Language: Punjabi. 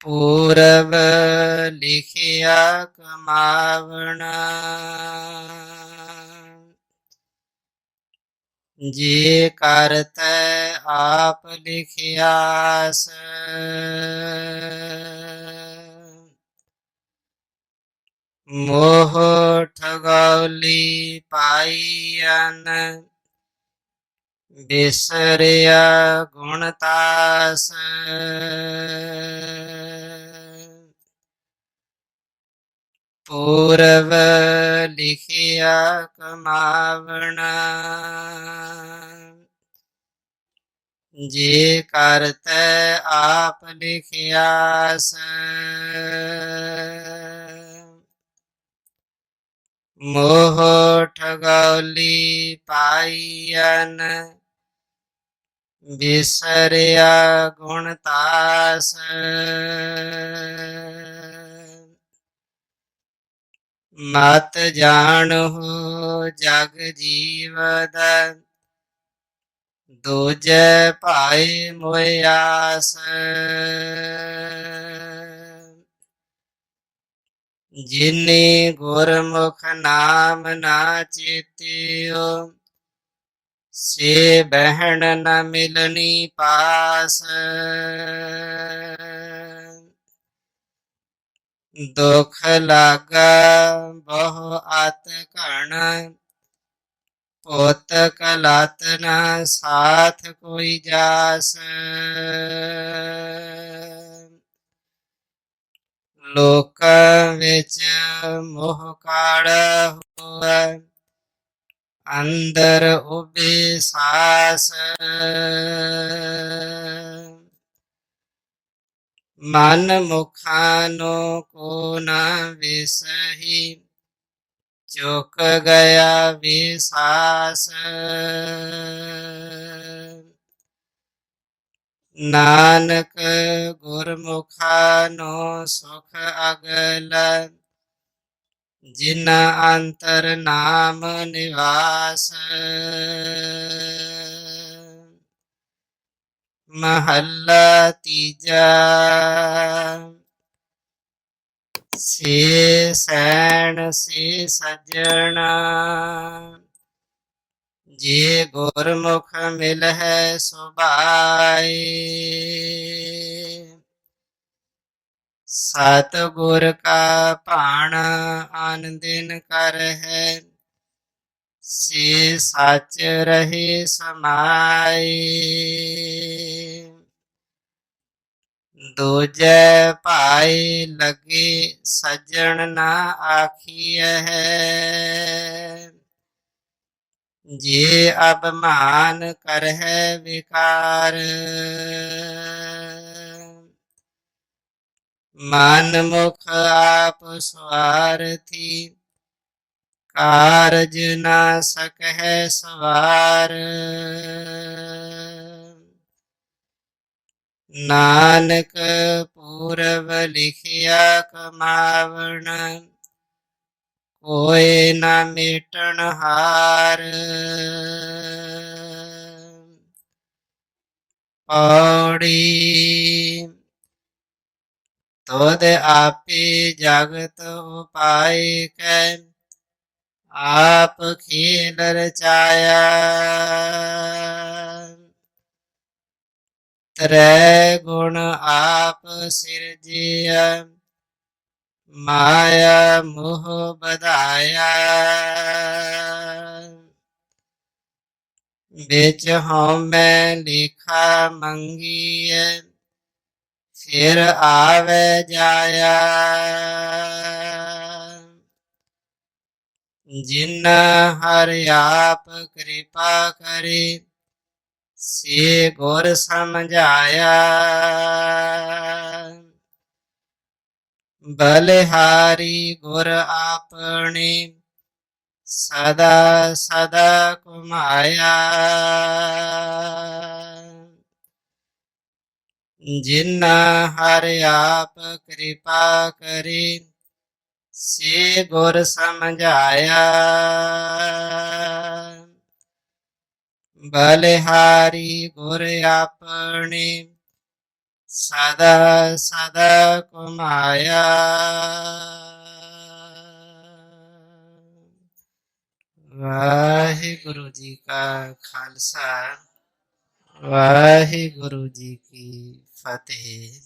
ਪੂਰਬ ਲਿਖਿਆ ਕਮਾਵਣਾ ਜੇ ਕਰਤੈ ਆਪ ਲਿਖਿਆਸ ਮੋਹ ਠਗੌਲੀ ਪਾਈਨ ਬਿਸਰਿਆ ਗੁਣ ਤਾਸ। ਪੂਰਵ ਲਿਖਿਆ ਕਮਾਵਣਾ। ਜੇ ਕਰਤੈ ਆਪ ਲਿਖਿਆਸ ਮੋਹ ਠਗੌਲੀ ਪਾਈਨ ਬਿਸਰਿਆ ਗੁਣ ਤਾਸ। ਮਤ ਜਾਣੋ ਜਗ ਜੀਵਦ, ਦੂਜੈ ਭਾਈ ਮੋਇਆਸ ਜਿਨੇ ਗੁਰਮੁਖ ਨਾਮ ਨਾ ਚੇਤਿਓ ਸੇ ਬਹਿਣ ਨ ਮਿਲਣੀ ਪਾਸ। ਦੁਖ ਲਾਗਾ ਬਹੁ ਆਤ ਘਣ, ਪੁੱਤ ਕਲਤ ਨ ਸਾਥ ਕੋਈ ਜਾਸ। ਲੋਕਾਂ ਵਿੱਚ ਮੋਹ ਕਾੜ ਹੋਵੇ ਅੰਦਰ ਉਬੇ ਸਾਸ। ਮਨ ਮੁਖਾਨੋ ਕੋ ਨਾ ਵਿਸਹੀ, ਚੁੱਕ ਗਿਆ ਵਿਸਾਸ। ਨਾਨਕ ਗੁਰਮੁਖਾਂ ਨੂੰ ਸੁਖ ਅਗਲ ਜਿਨ ਅੰਤਰ ਨਾਮ ਨਿਵਾਸ। ਮਹੱਲਾ ਤੀਜਾ। ਸੇ ਸੈਣ ਸੇ ਸਜਣਾ। ਜੇ ਗੁਰਮੁਖ ਮਿਲ ਹੈ ਸੁਭਾਏ। ਸਤ ਗੁਰ ਕਾ ਭਾਣ ਆਨ ਕਰ ਹੈ। ਸੇ ਸੱਚ ਰਹੇ ਸਮਾਏ। ਦੂਜੈ ਭਾਈ ਲਗੇ ਸਜਣ ਨਾ ਆਖੀਐ ਜੇ ਅਬਮਾਨ ਕਰਹਿ ਵਿਕਾਰ। ਮਨ ਮੁਖ ਆਪ ਸਵਾਰਥੀ, ਕਾਰਜ ਨਾ ਸਕਹਿ ਸਵਾਰ। ਨਾਨਕ ਪੂਰਬ ਲਿਖਿਆ ਕਮਾਵਣ ਕੋਏ ਨਾ ਮੇਟਣ ਹਾਰ। ਪੌੜੀ ਤੋਦ ਆਪੇ ਜਗਤ ਉਪਾਇ ਕੈ, ਆਪ ਖੇਲ ਰਚਾਇਆ ਤ੍ਰੈ ਗੁਣ ਆਪ ਸਿਰਜਿਆ ਮਾਇਆ ਮੋਹ ਬਧਾਇਆ ਵਿੱਚ ਹਉਮੈ ਲਿਖਾ ਮੰਗੀਐ ਫਿਰ ਆਵੇ ਜਾਇਆ। ਜਿਨ ਹਰਿ ਆਪ ਕਿਰਪਾ ਕਰੇ, ਸੇ ਗੁਰ ਸਮਝਾਇਆ। ਬਲਿਹਾਰੀ ਗੁਰ ਆਪਣੇ ਸਦਾ ਸਦਾ ਕੁਮਾਇਆ ਜਿਨਾ ਹਰ ਆਪ ਕਿਰਪਾ ਕਰੇ, ਸੇ ਗੁਰ ਸਮਝਾਇਆ। ਬਲਿਹਾਰੀ ਗੁਰ ਆਪਣੇ, ਸਦਾ ਸਦਾ ਕੁਮਾਇਆ ਵਾਹਿਗੁਰੂ ਜੀ ਕਾ ਖਾਲਸਾ। ਵਾਹਿਗੁਰੂ ਜੀ ਕੀ ਫਤਿਹ।